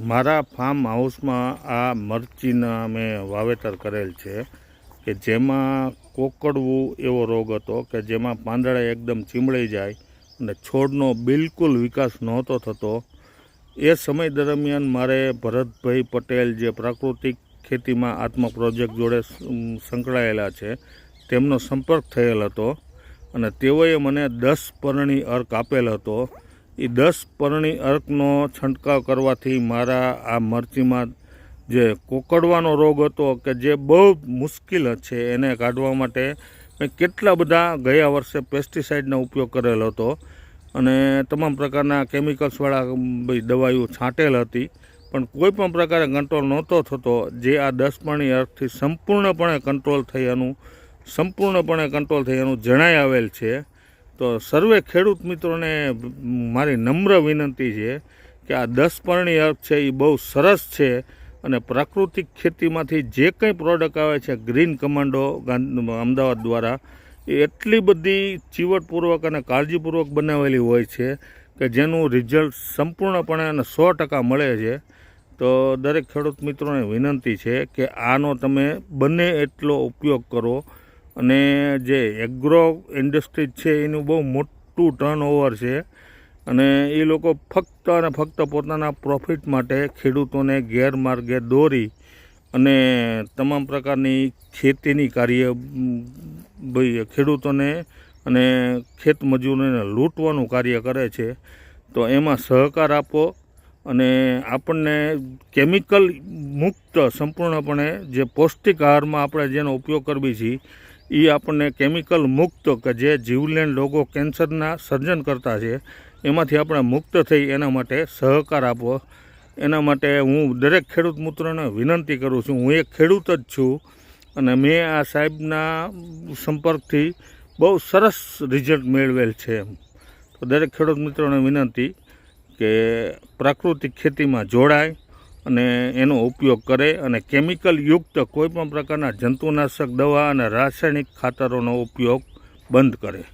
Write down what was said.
મારા ફાર્મ હાઉસમાં આ મરચીના મેં વાવેતર કરેલ છે કે જેમાં કોકડવું એવો રોગ હતો કે જેમાં પાંદડા એકદમ ચીમળી જાય અને છોડનો બિલકુલ વિકાસ નહોતો થતો. એ સમય દરમિયાન મારે ભરતભાઈ પટેલ જે પ્રાકૃતિક ખેતીમાં આત્મા પ્રોજેક્ટ જોડે સંકળાયેલા છે, તેમનો સંપર્ક થયેલ હતો અને તેઓએ મને દસ પરણી અર્ક આપેલ હતો. એ દસ પરણી અર્કનો છંટકાવ કરવાથી મારા આ મરચીમાં જે કોકડવાનો રોગ હતો કે જે બહુ મુશ્કેલ છે એને કાઢવા માટે મેં કેટલા બધા ગયા વર્ષે પેસ્ટિસાઇડનો ઉપયોગ કરેલો હતો. અને તમામ પ્રકારના કેમિકલ્સવાળા દવાઈઓ છાંટેલ હતી. પણ કોઈ પણ પ્રકારે કંટ્રોલ નહોતો થતો. જે આ દસ પાણી અર્થથી સંપૂર્ણપણે કંટ્રોલ થઈ એનું સંપૂર્ણપણે કંટ્રોલ થઈ એનું જણાઈ આવેલ છે. તો સર્વે ખેડૂત મિત્રોને મારી નમ્ર વિનંતી છે કે આ દસ પરણી છે એ બહુ સરસ છે અને પ્રાકૃતિક ખેતીમાંથી જે કંઈ પ્રોડક્ટ આવે છે ગ્રીન કમાન્ડો અમદાવાદ દ્વારા, એ એટલી બધી ચીવટપૂર્વક અને કાળજીપૂર્વક બનાવેલી હોય છે કે જેનું રિઝલ્ટ સંપૂર્ણપણે અને સો ટકા મળે છે. તો દરેક ખેડૂત મિત્રોને વિનંતી છે કે આનો તમે બને એટલો ઉપયોગ કરો અને જે એગ્રો ઇન્ડસ્ટ્રી છે, એનું બહુ મોટું ટર્નઓવર છે. અને એ લોકો ફક્ત અને ફક્ત પોતાના પ્રોફિટ માટે ખેડૂતોને ગેરમાર્ગે દોરી અને તમામ પ્રકારની ખેતીની કાર્ય, ભાઈ, ખેડૂતોને અને ખેત મજૂરોને લૂંટવાનું કાર્ય કરે છે. તો એમાં સહકાર આપો અને આપણને કેમિકલ મુક્ત સંપૂર્ણપણે જે પૌષ્ટિક આહારમાં આપણે જેનો ઉપયોગ કરવી છીએ એ આપણને કેમિકલ મુક્ત કે જે જીવલેણ રોગો કેન્સરના સર્જન કરતા છે, એમાંથી આપણે મુક્ત થઈ એના માટે સહકાર આપો એના માટે હું દરેક ખેડૂત મિત્રોને વિનંતી કરું છું. હું એક ખેડૂત જ છું અને મેં આ સાહેબના સંપર્કથી બહુ સરસ રિઝલ્ટ મેળવેલ છે એમ. તો દરેક ખેડૂત મિત્રોને વિનંતી કે પ્રાકૃતિક ખેતીમાં જોડાય. અને એનો ઉપયોગ કરે અને કેમિકલ યુક્ત કોઈ પ્રકારના જંતુનાશક દવા અને રાસાયણિક ખાતરોનો ઉપયોગ બંધ કરે.